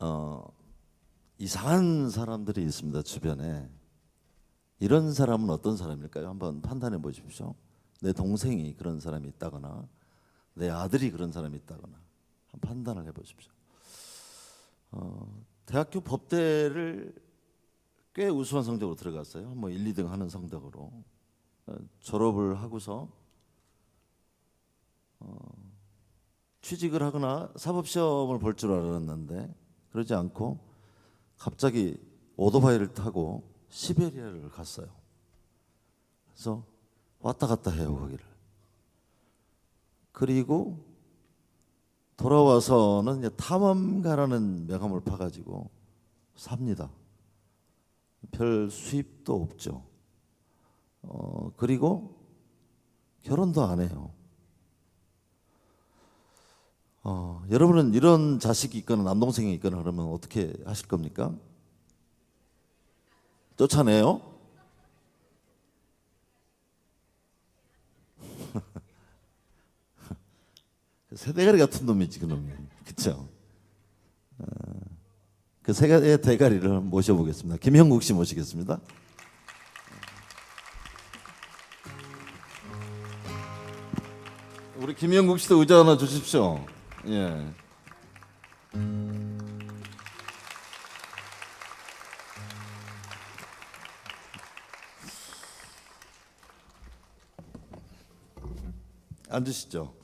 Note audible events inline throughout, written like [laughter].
어, 이상한 사람들이 있습니다 주변에 이런 사람은 어떤 사람일까요? 한번 판단해 보십시오. 내 동생이 그런 사람이 있다거나 내 아들이 그런 사람이 있다거나 한번 판단을 해 보십시오. 어, 대학교 법대를 꽤 우수한 성적으로 들어갔어요. 뭐 1, 2등 하는 성적으로 어, 졸업을 하고서 어, 취직을 하거나 사법 시험을 볼 줄 알았는데 그러지 않고 갑자기 오토바이를 타고 시베리아를 갔어요. 그래서 왔다 갔다 해요 거기를. 그리고 돌아와서는 이제 탐험가라는 명함을 파가지고 삽니다. 별 수입도 없죠. 어, 그리고 결혼도 안 해요. 어, 여러분은 이런 자식이 있거나 남동생이 있거나 그러면 어떻게 하실 겁니까? 쫓아내요? [laughs] 세대가리 같은 놈이지 그놈이 그쵸? 어, 그 세가의 대가리를 모셔보겠습니다. 김형국 씨 모시겠습니다. 우리 김형국 씨도 의자 하나 주십시오. 예. 앉으시죠.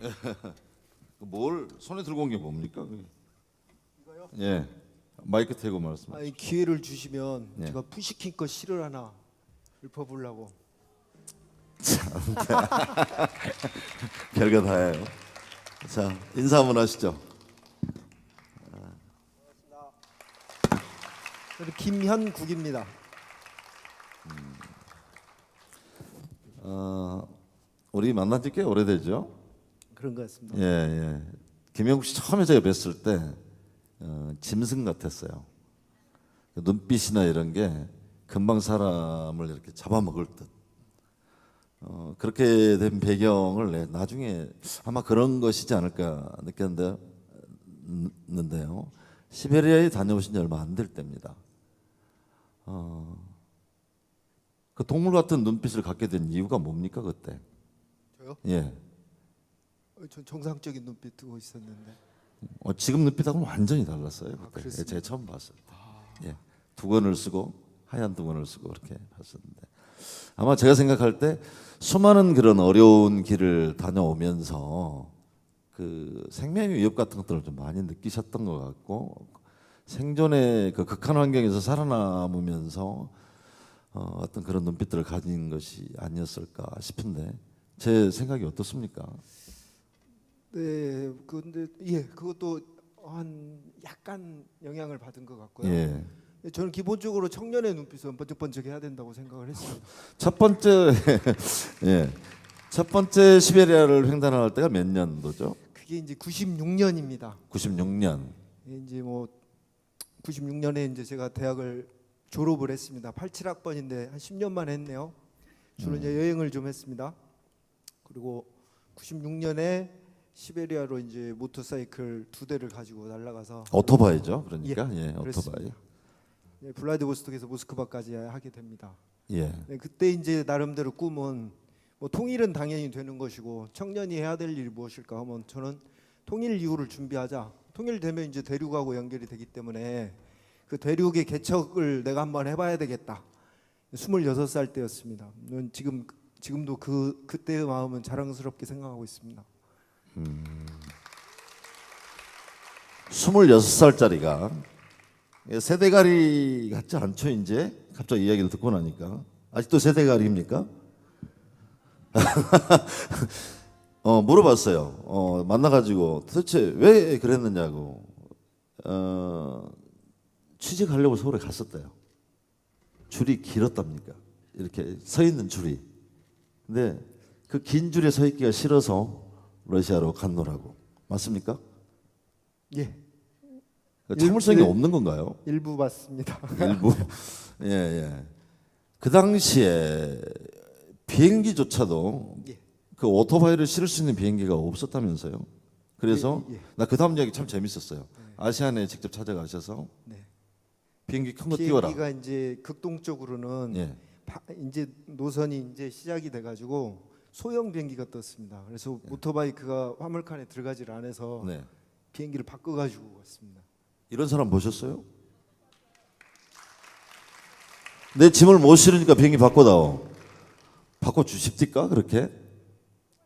[laughs] 뭘 손에 들고 온 게 뭡니까? 그게? 예. 마이크 대고 말씀. 아니 기회를 주시면 네. 제가 푸시킨 거 시를 하나 읊어보려고 [laughs] 별거 다예요. 자 인사 한번 하시죠. 저는 김현국입니다. 어, 우리 만난 지 꽤 오래되죠? 그런 것 같습니다. 예, 예. 김영국 씨 처음에 제가 뵀을 때 어, 짐승 같았어요. 그 눈빛이나 이런 게 금방 사람을 이렇게 잡아먹을 듯. 어, 그렇게 된 배경을 내- 나중에 아마 그런 것이지 않을까 느꼈는데, 는데요. 시베리아에 다녀오신 지 얼마 안 될 때입니다. 어, 그 동물 같은 눈빛을 갖게 된 이유가 뭡니까 그때? 저요? 예. 어, 전 정상적인 눈빛 뜨고 있었는데 어, 지금 눈빛하고는 완전히 달랐어요. 그때 그랬습니까? 제가 처음 봤을 때. 예. 두건을 쓰고 하얀 두건을 쓰고 그렇게 봤었는데 아마 제가 생각할 때 수많은 그런 어려운 길을 다녀오면서 그 생명의 위협 같은 것들을 좀 많이 느끼셨던 것 같고 생존의 그 극한 환경에서 살아남으면서 어, 어떤 그런 눈빛들을 가진 것이 아니었을까 싶은데 제 생각이 어떻습니까? 네 근데 예 그것도 한 약간 영향을 받은 것 같고요. 예. 저는 기본적으로 청년의 눈빛은 번쩍번쩍해야 된다고 생각을 했습니다. 첫 번째 [laughs] 예. 첫 번째 시베리아를 횡단할 때가 몇 년도죠? 그게 이제 96년입니다. 96년. 이제 뭐 96년에 이제 제가 대학을 졸업을 했습니다. 87학번인데 한 10년만 했네요. 주로 이제 여행을 좀 했습니다. 그리고 96년에 시베리아로 이제 모터사이클 두 대를 가지고 날아가서 오토바이죠. 그러니까 예, 오토바이. 그렇습니다. 예, 블라디보스톡에서 모스크바까지 하게 됩니다. 예. 네, 그때 이제 나름대로 꿈은 뭐 통일은 당연히 되는 것이고 청년이 해야 될 일이 무엇일까 하면 저는 통일 이후를 준비하자. 통일되면 이제 대륙하고 연결이 되기 때문에 그 대륙의 개척을 내가 한번 해봐야 되겠다. 26살 때였습니다. 지금 지금도 그 그때의 마음은 자랑스럽게 생각하고 있습니다. 26살짜리가 세대가리 같지 않죠, 이제? 갑자기 이야기를 듣고 나니까. 아직도 세대가리입니까? [laughs] 어, 물어봤어요. 어, 만나가지고 도대체 왜 그랬느냐고. 어, 취직하려고 서울에 갔었대요. 줄이 길었답니까? 이렇게 서 있는 줄이. 근데 그 긴 줄에 서 있기가 싫어서 러시아로 갔노라고. 맞습니까? 예, 그 참을성이 일- 없는 건가요? 일부 맞습니다. [laughs] 일부. 예, 예. 그 당시에 비행기조차도 예. 그 오토바이를 실을 수 있는 비행기가 없었다면서요. 그래서 예, 예. 나그 다음 이야기 참 재밌었어요. 아시아나에 직접 찾아가셔서 네. 비행기 큰 거 띄워라. 비행기가 이제 극동 쪽으로는 예. 바- 이제 노선이 이제 시작이 돼가지고 소형 비행기가 떴습니다. 그래서 오토바이크가 화물칸에 들어가질 않아서 네. 비행기를 바꿔가지고 왔습니다. 이런 사람 보셨어요? 내 짐을 못 실으니까 비행기 바꿔다오. 바꿔 주십니까 그렇게?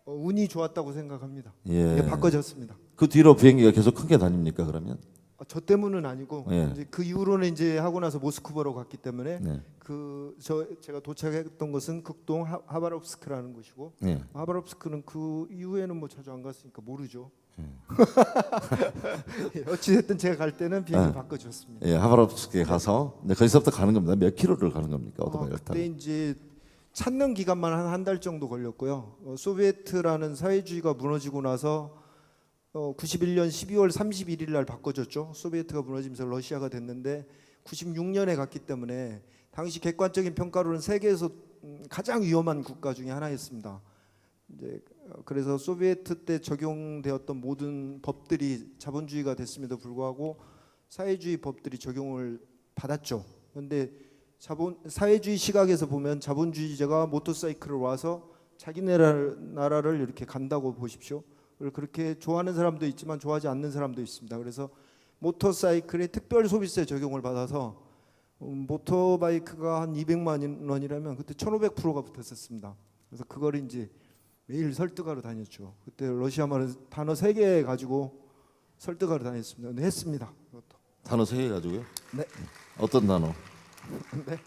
어, 운이 좋았다고 생각합니다. 예. 예, 바꿔졌습니다. 그 뒤로 비행기가 계속 크게 다닙니까 그러면? 어, 저 때문은 아니고 예. 이제 그 이후로는 이제 하고 나서 모스크바로 갔기 때문에 네. 그저 제가 도착했던 곳은 극동 하, 하바롭스크라는 곳이고 네. 하바롭스크는 그 이후에는 뭐 자주 안 갔으니까 모르죠. 예. 예, [laughs] 어찌됐든 제가 갈 때는 비행기 아. 바꿔줬습니다. 예, 하바롭스크에 가서 네, 거기서부터 가는 겁니다. 몇 킬로를 가는 겁니까 어, 오토바이를 타고? 그때 이제 찾는 기간만 한 한 달 정도 걸렸고요. 어, 소비에트라는 사회주의가 무너지고 나서 어, 91년 12월 31일 날 바꿔줬죠. 소비에트가 무너지면서 러시아가 됐는데 96년에 갔기 때문에 당시 객관적인 평가로는 세계에서 음, 가장 위험한 국가 중에 하나였습니다. 이제 어, 그래서 소비에트 때 적용되었던 모든 법들이 자본주의가 됐음에도 불구하고 사회주의 법들이 적용을 받았죠. 그런데 자본 사회주의 시각에서 보면 자본주의자가 모터사이클을 와서 자기 나라, 나라를 이렇게 간다고 보십시오. 그렇게 좋아하는 사람도 있지만 좋아하지 않는 사람도 있습니다. 그래서 모터사이클의 특별 소비세 적용을 받아서 음, 모터바이크가 한 200만 원이라면 그때 1,500%가 붙었었습니다. 그래서 그걸 이제 매일 설득하러 다녔죠. 그때 러시아 말은 단어 세 개 가지고 설득하러 다녔습니다. 근데 했습니다. 그것도. 단어 세 개 가지고요? 네. 어떤 단어? 네.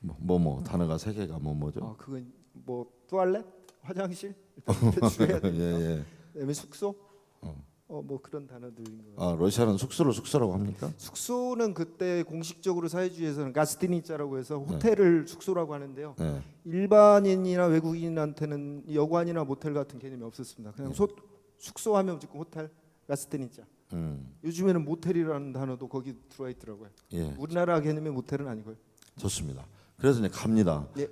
뭐뭐 뭐, 단어가 세 개가 뭐 뭐죠? 아 그건 뭐 투알렛, 화장실 [laughs] 배출해야 예 됩니다. 예. 그다음에 숙소, 어. 어 뭐 그런 단어들인 거. 아 러시아는 숙소를 숙소라고 합니까? 숙소는 그때 공식적으로 사회주의에서는 가스티니짜라고 해서 호텔을 숙소라고 하는데요. 네. 일반인이나 외국인한테는 여관이나 모텔 같은 개념이 없었습니다. 그냥 네. 소, 숙소 하면 무조건 호텔, 가스티니짜. 음. 요즘에는 모텔이라는 단어도 거기 들어와 있더라고요. 예. 우리나라 개념의 모텔은 아니고요. 좋습니다. 그래서 이제 갑니다. 예.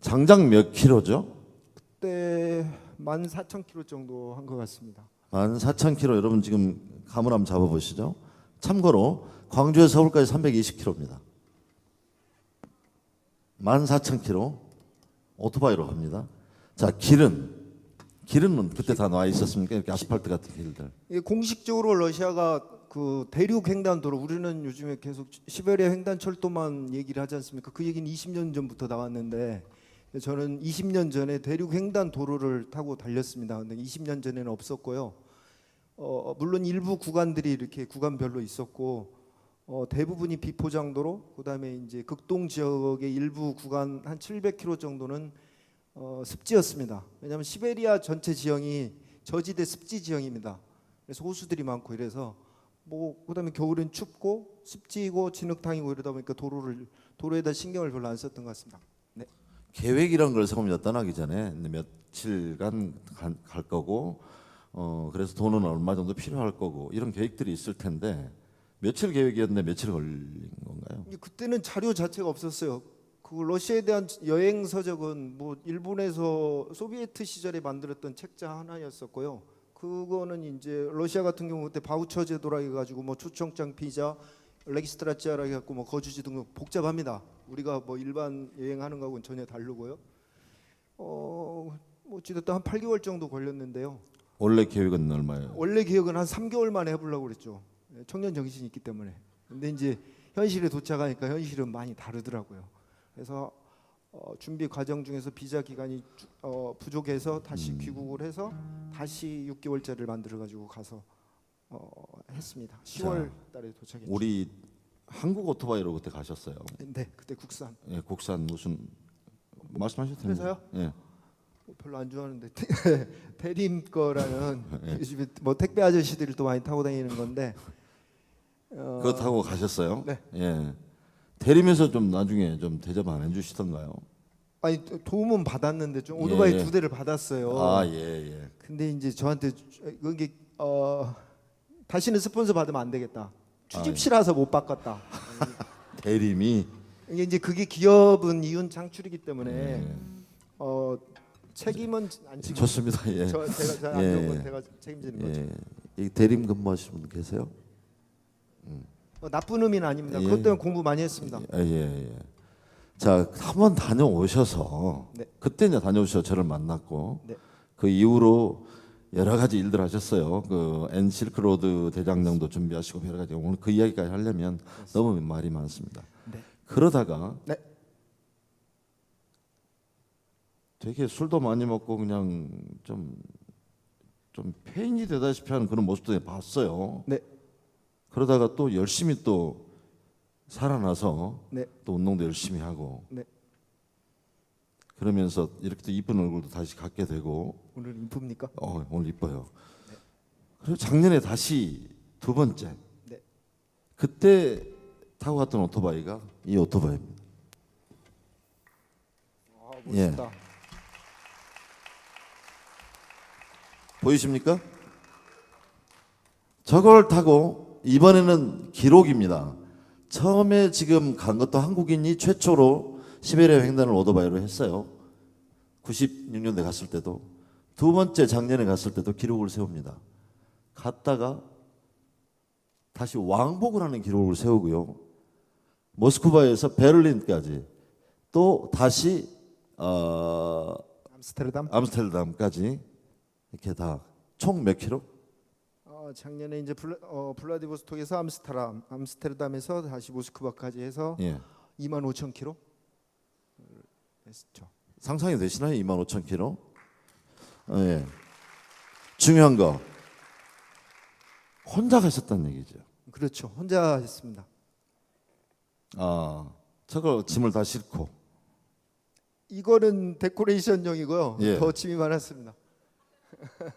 장장 몇 킬로죠? 그때 14,000km 정도 한 것 같습니다. 14,000km 여러분 지금 감을 한번 잡아보시죠. 참고로 광주에서 서울까지 320km입니다. 14,000km 오토바이로 갑니다. 자 길은 길은 그때 다 나와 있었습니까? 이렇게 아스팔트 같은 길들. 이게 공식적으로 러시아가 그 대륙 횡단도로 우리는 요즘에 계속 시베리아 횡단 철도만 얘기를 하지 않습니까? 그 얘기는 20년 전부터 나왔는데 저는 20년 전에 대륙 횡단 도로를 타고 달렸습니다. 근데 20년 전에는 없었고요. 어, 물론 일부 구간들이 이렇게 구간별로 있었고 어, 대부분이 비포장도로 그다음에 이제 극동 지역의 일부 구간 한 700km 정도는 어, 습지였습니다. 왜냐하면 시베리아 전체 지형이 저지대 습지 지형입니다. 그래서 호수들이 많고 이래서 뭐 그다음에 겨울엔 춥고 습지고 진흙탕이고 이러다 보니까 도로를 도로에다 신경을 별로 안 썼던 것 같습니다. 네. 계획이란 걸 세웁니다. 떠나기 전에 며칠간 간- 갈 거고 어 그래서 돈은 얼마 정도 필요할 거고 이런 계획들이 있을 텐데 며칠 계획이었는데 며칠 걸린 건가요? 그때는 자료 자체가 없었어요. 그 러시아에 대한 여행 서적은 뭐 일본에서 소비에트 시절에 만들었던 책자 하나였었고요. 그거는 이제 러시아 같은 경우 그때 바우처 제도라 해가지고 뭐 초청장 비자, 레기스트라치아라 해갖고 뭐 거주지 등등 복잡합니다. 우리가 뭐 일반 여행하는 거하고는 전혀 다르고요. 어, 뭐 어찌됐든 한 8개월 정도 걸렸는데요. 원래 계획은 얼마예요? 원래 기억은 한 3개월 만에 해보려고 그랬죠. 예, 청년 정신이 있기 때문에. 근데 이제 현실에 도착하니까 현실은 많이 다르더라고요. 그래서 어, 준비 과정 중에서 비자 기간이 주- 어, 부족해서 다시 귀국을 해서 다시 6개월짜리를 만들어 가지고 가서 어, 했습니다. 10월 달에 도착했죠. 우리 한국 오토바이로 그때 가셨어요. 네, 그때 국산. 예, 국산 무슨 말씀하셨던데? 그래서요? 예. 뭐 별로 안 좋아하는데 [laughs] 대림 거라는 [laughs] 예. 요즘에 뭐 택배 아저씨들이 또 많이 타고 다니는 건데 어, 그거 타고 가셨어요? 네. 예. 대림에서 좀 나중에 좀 대접 안 해주시던가요? 아니 도- 도움은 받았는데 좀 오토바이 예, 예. 두 대를 받았어요. 아, 예, 예. 근데 이제 저한테 주- 그게 어 다시는 스폰서 받으면 안 되겠다. 추집시라서 못 바꿨다. [laughs] 대림이 이게 이제 그게 기업은 이윤 창출이기 때문에 예. 어 책임은 안 지고 좋습니다. 예. 저 제가 잘안 예, 좋은 건 예. 제가 책임지는 거죠. 예. 이 대림 근무하시는 분 계세요? 어, 나쁜 의미는 아닙니다. 예. 그것 때문에 공부 많이 했습니다. 예, 예, 예. 자, 한번 다녀오셔서 네. 그때 이제 다녀오셔서 저를 만났고 네. 그 이후로 여러 가지 일들 하셨어요. 그 엔실크로드 대장정도 준비하시고 여러 가지 오늘 그 이야기까지 하려면 너무 말이 많습니다. 네. 그러다가 네. 되게 술도 많이 먹고 그냥 좀 좀 폐인이 되다시피 하는 그런 모습도 봤어요. 네. 그러다가 또 열심히 또 살아나서 네. 또 운동도 열심히 하고 네. 그러면서 이렇게 또 이쁜 얼굴도 다시 갖게 되고 오늘 이쁩니까? 어, 오늘 이뻐요. 그리고 작년에 다시 두 번째 네. 그때 타고 갔던 오토바이가 이 오토바이입니다. 아, 멋있다. 보이십니까? 저걸 타고 이번에는 기록입니다. 처음에 지금 간 것도 한국인이 최초로 시베리아 횡단을 오토바이로 했어요. 96년대 갔을 때도 두 번째 작년에 갔을 때도 기록을 세웁니다. 갔다가 다시 왕복을 하는 기록을 세우고요. 모스크바에서 베를린까지 또 다시 어, 암스테르담. 암스테르담까지 이렇게 다 총 몇 킬로? 어, 작년에 이제 블라, 어, 블라디보스톡에서 암스테르담, 암스테르담에서 다시 모스크바까지 해서 예. 2만 5천 킬로. 상상이 되시나요? 2만 5천 킬로? 어, 예. 중요한 거 혼자 가셨다는 얘기죠. 그렇죠. 혼자 했습니다. 아, 저걸 짐을 다 싣고 이거는 데코레이션용이고요. 예. 더 짐이 많았습니다. [laughs]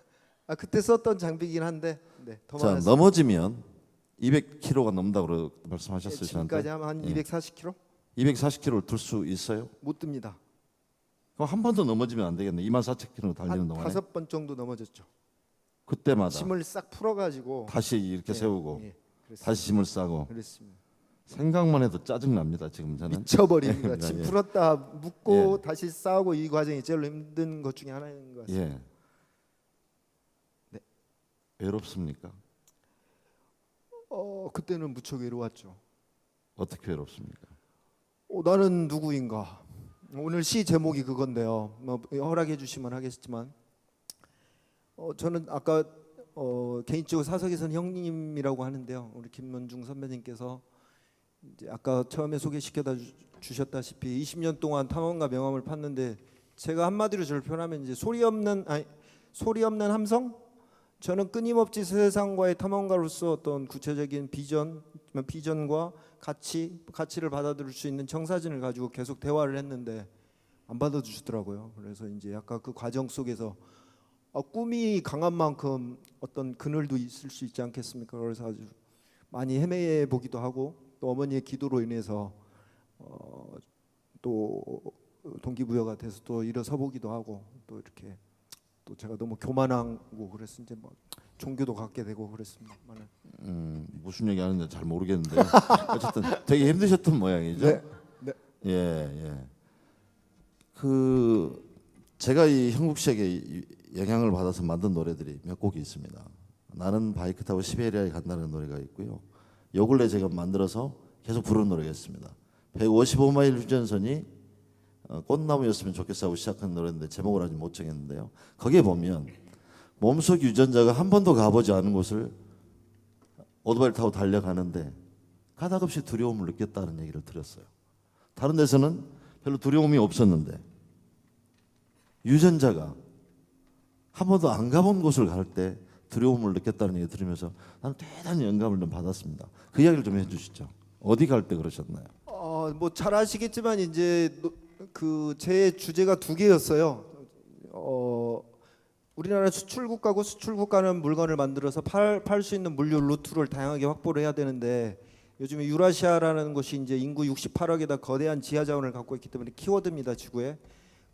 아 그때 썼던 장비긴 한데 네, 더 자 많았습니다. 넘어지면 200kg가 넘는다고 말씀하셨어요 예, 지금까지 저한테. 하면 한 예. 240kg 240kg를 들 수 있어요? 못 듭니다. 그럼 한 번 더 넘어지면 안 되겠네. 2만 4천 킬로 달리는 한 동안에 다섯 번 정도 넘어졌죠. 그때마다 짐을 싹 풀어가지고 다시 이렇게 예, 세우고 예, 그랬습니다. 다시 짐을 싸고 그랬습니다. 생각만 해도 짜증 납니다. 지금 저는. 미쳐버립니다. [laughs] 예, 짐 예. 풀었다 묶고 다시 싸우고 이 과정이 제일 힘든 것 중에 하나인 것 같습니다. 예. 네. 외롭습니까? 어 그때는 무척 외로웠죠. 어떻게 외롭습니까? 어, 나는 누구인가? 오늘 시 제목이 그건데요. 뭐 허락해 주시면 하겠지만, 어, 저는 아까 어, 개인적으로 사석에서는 형님이라고 하는데요. 우리 김문중 선배님께서 아까 처음에 소개시켜다 주- 주셨다시피 20년 동안 탐험가 명함을 팠는데 제가 한마디로 저를 표현하면 이제 소리 없는 아니 소리 없는 함성. 저는 끊임없이 세상과의 탐험가로서 어떤 구체적인 비전, 비전과 가치, 가치를 받아들일 수 있는 청사진을 가지고 계속 대화를 했는데 안 받아주시더라고요. 그래서 이제 약간 그 과정 속에서 아, 꿈이 강한 만큼 어떤 그늘도 있을 수 있지 않겠습니까? 그래서 아주 많이 헤매 보기도 하고 또 어머니의 기도로 인해서 어, 또 동기부여가 돼서 또 일어서 보기도 하고 또 이렇게 또 제가 너무 교만하고 그래서 이제 뭐 종교도 갖게 되고 그랬습니다. 음, 무슨 얘기 하는지 잘 모르겠는데 [laughs] 어쨌든 되게 힘드셨던 모양이죠. 네, 네. 예, 예. 그 제가 이 형국 씨에게 이- 영향을 받아서 만든 노래들이 몇 곡이 있습니다. 나는 바이크 타고 시베리아에 간다는 노래가 있고요. 요 근래 제가 만들어서 계속 부르는 노래가 있습니다. 155마일 휴전선이 어, 꽃나무였으면 좋겠어 하고 시작한 노래인데 제목을 아직 못 정했는데요. 거기에 보면 몸속 유전자가 한 번도 가보지 않은 곳을 오토바이를 타고 달려가는데 가닥없이 두려움을 느꼈다는 얘기를 들었어요. 다른 데서는 별로 두려움이 없었는데 유전자가 한 번도 안 가본 곳을 갈 때 두려움을 느꼈다는 얘기 들으면서 나는 대단히 영감을 좀 받았습니다. 그 이야기를 좀 해주시죠. 어디 갈 때 그러셨나요? 어, 뭐잘 아시겠지만 이제 그 제 주제가 두 개였어요. 어, 우리나라 수출 국가고 수출 국가는 물건을 만들어서 팔팔수 있는 물류 루트를 다양하게 확보를 해야 되는데 요즘에 유라시아라는 곳이 이제 인구 68억에다 거대한 지하 자원을 갖고 있기 때문에 키워드입니다 지구에.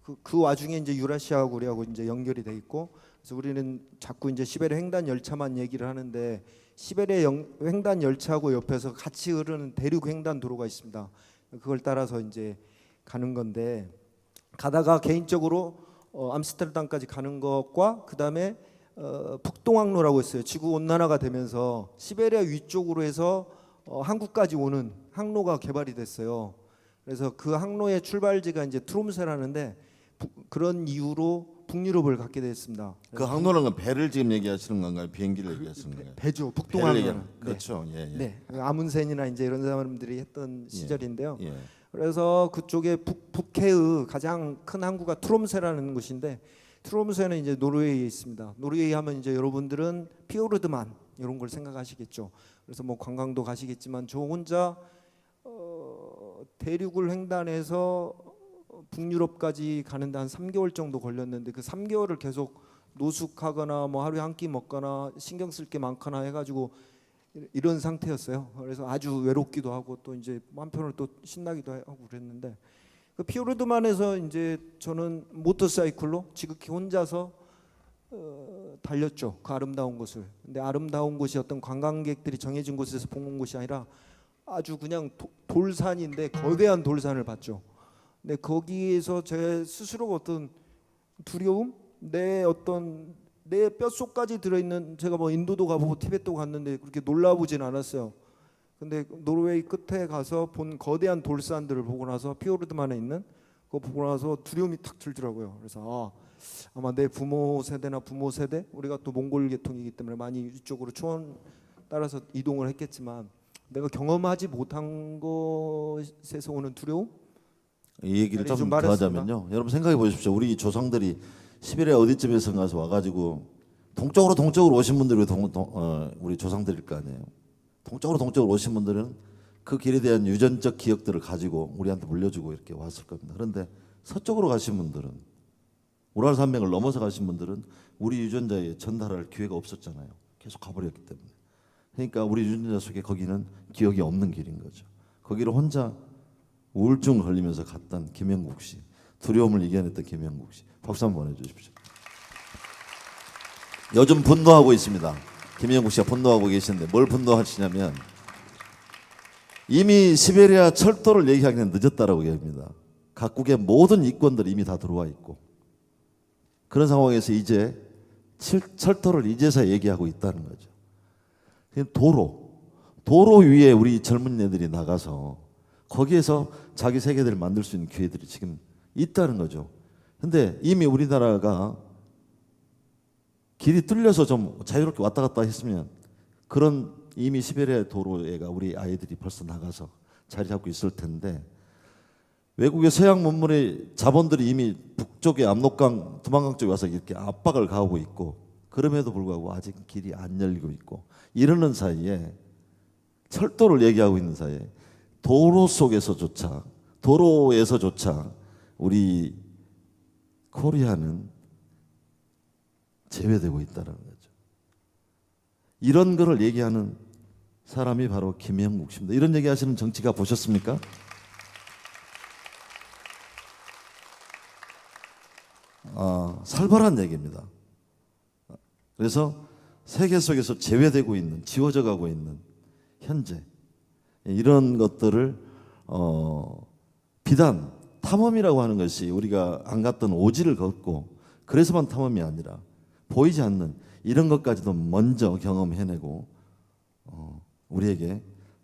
그, 그 와중에 이제 유라시아하고 우리하고 이제 연결이 돼 있고 그래서 우리는 자꾸 이제 시베리아 횡단 열차만 얘기를 하는데 시베리아 영- 횡단 열차하고 옆에서 같이 흐르는 대륙 횡단 도로가 있습니다. 그걸 따라서 이제 가는 건데 가다가 개인적으로 어, 암스테르담까지 가는 것과 그 다음에 어, 북동항로라고 했어요. 지구 온난화가 되면서 시베리아 위쪽으로 해서 어, 한국까지 오는 항로가 개발이 됐어요. 그래서 그 항로의 출발지가 이제 트롬세라는데 부- 그런 이유로 북유럽을 갖게 됐습니다. 그 항로는 건 배를 지금 얘기하시는 건가요? 비행기를 얘기하시는 건가요? 배죠 북동항로. 얘기하는 네. 그렇죠. 예, 예. 네. 아문센이나 이제 이런 사람들이 했던 시절인데요. 예. 그래서 그쪽에 북, 북해의 가장 큰 항구가 트롬세라는 곳인데 트롬세는 이제 노르웨이에 있습니다. 노르웨이 하면 이제 여러분들은 피오르드만 이런 걸 생각하시겠죠. 그래서 뭐 관광도 가시겠지만 저 혼자 어, 대륙을 횡단해서 북유럽까지 가는데 한 3개월 정도 걸렸는데 그 3개월을 계속 노숙하거나 뭐 하루에 한 끼 먹거나 신경 쓸 게 많거나 해가지고 이런 상태였어요. 그래서 아주 외롭기도 하고 또 이제 한편으로 또 신나기도 하고 그랬는데 그 피오르드만에서 이제 저는 모터사이클로 지극히 혼자서 어, 달렸죠. 그 아름다운 곳을. 근데 아름다운 곳이 어떤 관광객들이 정해진 곳에서 본 곳이 아니라 아주 그냥 도- 돌산인데 거대한 돌산을 봤죠. 근데 거기에서 제 스스로가 어떤 두려움, 내 어떤 내 뼛속까지 들어있는 제가 뭐 인도도 가보고 티벳도 갔는데 그렇게 놀라보진 않았어요. 근데 노르웨이 끝에 가서 본 거대한 돌산들을 보고 나서 피오르드만에 있는 그거 보고 나서 두려움이 탁 들더라고요. 그래서 아, 아마 내 부모 세대나 부모 세대 우리가 또 몽골 계통이기 때문에 많이 이쪽으로 초원 따라서 이동을 했겠지만 내가 경험하지 못한 것에서 오는 두려움 이 얘기를 좀. 더하자면요. 여러분 생각해 보십시오. 우리 조상들이 시베리아 어디쯤에서 가서 와가지고 동쪽으로 동쪽으로 오신 분들이 동, 동, 어, 우리 조상들일 거 아니에요. 동쪽으로 동쪽으로 오신 분들은 그 길에 대한 유전적 기억들을 가지고 우리한테 물려주고 이렇게 왔을 겁니다. 그런데 서쪽으로 가신 분들은 우랄 산맥을 넘어서 가신 분들은 우리 유전자에 전달할 기회가 없었잖아요. 계속 가버렸기 때문에. 그러니까 우리 유전자 속에 거기는 기억이 없는 길인 거죠. 거기를 혼자 우울증 걸리면서 갔던 김영국 씨, 두려움을 이겨냈던 김영국 씨, 박수 한번 보내주십시오. 요즘 분노하고 있습니다. 김영국 씨가 분노하고 계시는데 뭘 분노하시냐면 이미 시베리아 철도를 얘기하기는 늦었다라고 얘기합니다. 각국의 모든 이권들이 이미 다 들어와 있고 그런 상황에서 이제 철, 철도를 이제서 얘기하고 있다는 거죠. 도로, 도로 위에 우리 젊은 애들이 나가서 거기에서 자기 세계들을 만들 수 있는 기회들이 지금 있다는 거죠. 근데 이미 우리나라가 길이 뚫려서 좀 자유롭게 왔다 갔다 했으면 그런 이미 시베리아 도로에가 우리 아이들이 벌써 나가서 자리 잡고 있을 텐데 외국의 서양 문물의 자본들이 이미 북쪽의 압록강, 두만강 쪽에 와서 이렇게 압박을 가하고 있고 그럼에도 불구하고 아직 길이 안 열리고 있고 이러는 사이에 철도를 얘기하고 있는 사이에 도로 속에서조차 도로에서조차 우리 코리아는 제외되고 있다는 거죠. 이런 거를 얘기하는 사람이 바로 김영국 씨입니다. 이런 얘기 하시는 정치가 보셨습니까? 아, 살벌한 얘기입니다. 그래서 세계 속에서 제외되고 있는, 지워져 가고 있는 현재 이런 것들을 어, 비단 탐험이라고 하는 것이 우리가 안 갔던 오지를 걷고 그래서만 탐험이 아니라 보이지 않는 이런 것까지도 먼저 경험해내고 어, 우리에게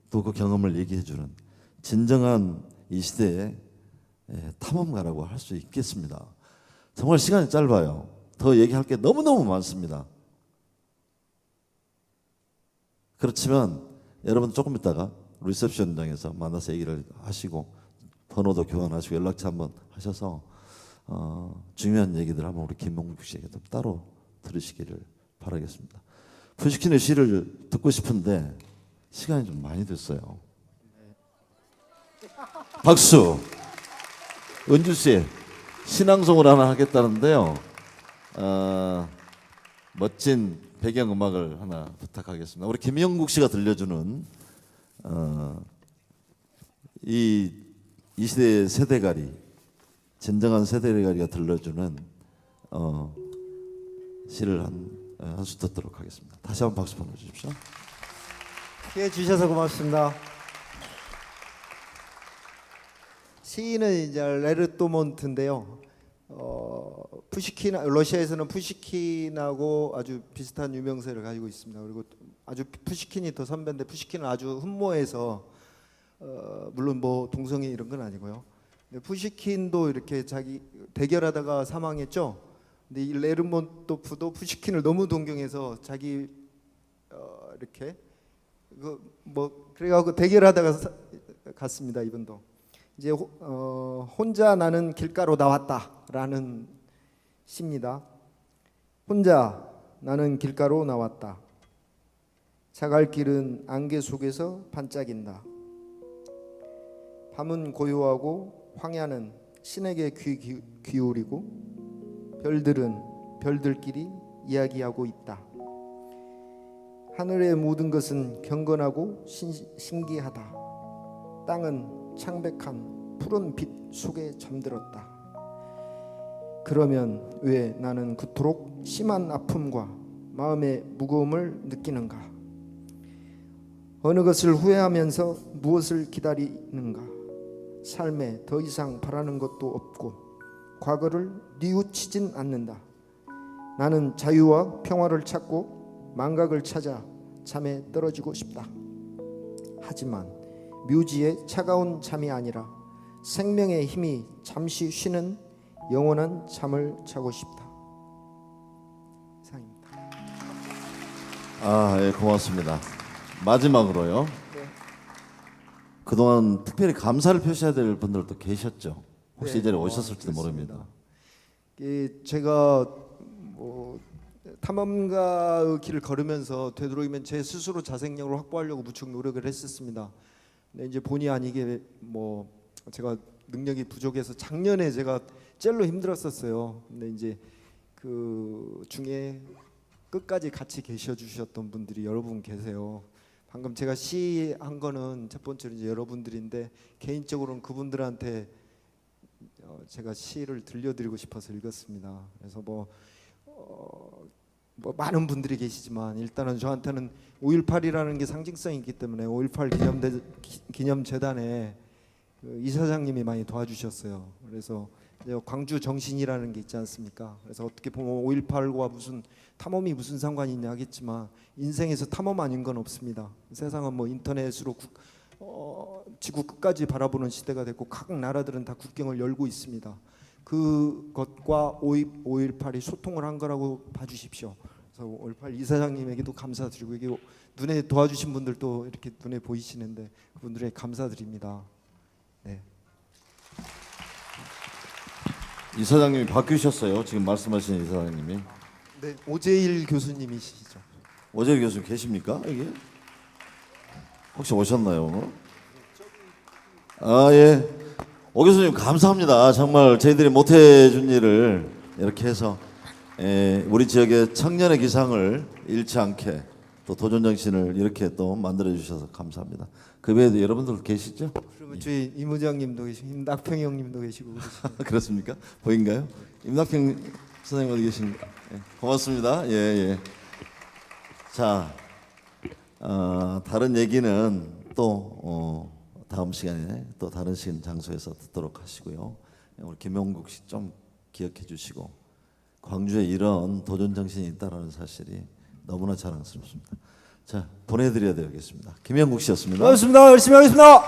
또 그 경험을 얘기해주는 진정한 이 시대의 예, 탐험가라고 할 수 있겠습니다. 정말 시간이 짧아요. 더 얘기할 게 너무너무 많습니다. 그렇지만 여러분 조금 있다가 리셉션장에서 만나서 얘기를 하시고 번호도 교환하시고 연락처 한번 하셔서 어, 중요한 얘기들 한번 우리 김봉국 씨에게 좀 따로 들으시기를 바라겠습니다. 푸시킨의 시를 듣고 싶은데 시간이 좀 많이 됐어요. 박수. 은주 씨 신앙송을 하나 하겠다는데요. 어, 멋진 배경 음악을 하나 부탁하겠습니다. 우리 김영국 씨가 들려주는 어, 이, 이 시대의 세대가리, 진정한 세대가리가 들려주는 어, 시를 한, 어, 한수 듣도록 하겠습니다. 다시 한번 박수 보내주십시오. 기회 주셔서 고맙습니다. 시인은 이제 레르토몬트인데요. 어, 푸시킨 러시아에서는 푸시킨하고 아주 비슷한 유명세를 가지고 있습니다. 그리고 아주 푸시킨이 더 선배인데 푸시킨은 아주 흠모해서 어, 물론 뭐 동성애 이런 건 아니고요. 푸시킨도 이렇게 자기 대결하다가 사망했죠. 근데 이 레르몬토프도 푸시킨을 너무 동경해서 자기 어, 이렇게 그뭐 그래가지고 대결하다가 사- 갔습니다 이분도 이제 호- 어, 혼자 나는 길가로 나왔다라는 시입니다. 혼자 나는 길가로 나왔다. 자갈 길은 안개 속에서 반짝인다. 밤은 고요하고 황야는 신에게 귀 기- 기울이고 별들은 별들끼리 이야기하고 있다. 하늘의 모든 것은 경건하고 신, 신기하다. 땅은 창백한 푸른 빛 속에 잠들었다. 그러면 왜 나는 그토록 심한 아픔과 마음의 무거움을 느끼는가? 어느 것을 후회하면서 무엇을 기다리는가? 삶에 더 이상 바라는 것도 없고 과거를 뉘우치진 않는다. 나는 자유와 평화를 찾고 망각을 찾아 잠에 떨어지고 싶다. 하지만 묘지의 차가운 잠이 아니라 생명의 힘이 잠시 쉬는 영원한 잠을 자고 싶다. 이상입니다. 아, 예, 고맙습니다. 마지막으로요. 네. 그동안 특별히 감사를 표시해야 될 분들도 계셨죠. 혹시 네. 이 자리에 어, 오셨을지도. 모릅니다. 이 제가 뭐 탐험가의 길을 걸으면서 되도록이면 제 스스로 자생력을 확보하려고 무척 노력을 했었습니다. 근데 이제 본의 아니게 뭐 제가 능력이 부족해서 작년에 제가 젤로 힘들었었어요. 근데 이제 그 중에 끝까지 같이 계셔 주셨던 분들이 여러분 계세요. 방금 제가 시 한 거는 첫 번째로 이제 여러분들인데 개인적으로는 그분들한테 어, 제가 시를 들려드리고 싶어서 읽었습니다. 그래서 뭐, 어, 뭐 많은 분들이 계시지만 일단은 저한테는 5.18이라는 게 상징성이 있기 때문에 5.18 기념대, 기- 기념재단에 그 이사장님이 많이 도와주셨어요. 그래서 광주 정신이라는 게 있지 않습니까? 그래서 어떻게 보면 5.18과 무슨 탐험이 무슨 상관이 있냐 하겠지만 인생에서 탐험 아닌 건 없습니다. 세상은 뭐 인터넷으로 국, 어, 지구 끝까지 바라보는 시대가 됐고 각 나라들은 다 국경을 열고 있습니다. 그것과 5.18이 소통을 한 거라고 봐주십시오. 그래서 5.18 이사장님에게도 감사드리고 이게 눈에 도와주신 분들도 이렇게 눈에 보이시는데 그분들에게 감사드립니다. 이사장님이 바뀌셨어요. 지금 말씀하신 이사장님이. 네, 오재일 교수님이시죠. 오재일 교수님 계십니까? 여기? 혹시 오셨나요? 오늘? 아 예. 오 교수님 감사합니다. 정말 저희들이 못해준 일을 이렇게 해서 예, 우리 지역의 청년의 기상을 잃지 않게 또 도전 정신을 이렇게 또 만들어 주셔서 감사합니다. 그 외에도 여러분들 계시죠? 그러면 저희 이무장님도 계시고 임낙평 형님도 계시고. [laughs] 그렇습니까? 보인가요? 임낙평 선생님 어디 계신가? 예, 고맙습니다. 예 예. 자, 어, 다른 얘기는 또 어, 다음 시간에 또 다른 시간 장소에서 듣도록 하시고요. 우리 김용국 씨 좀 기억해 주시고 광주에 이런 도전 정신이 있다라는 사실이 너무나 자랑스럽습니다. 자, 보내드려야 되겠습니다. 김영국 씨였습니다. 고맙습니다. 열심히 하겠습니다.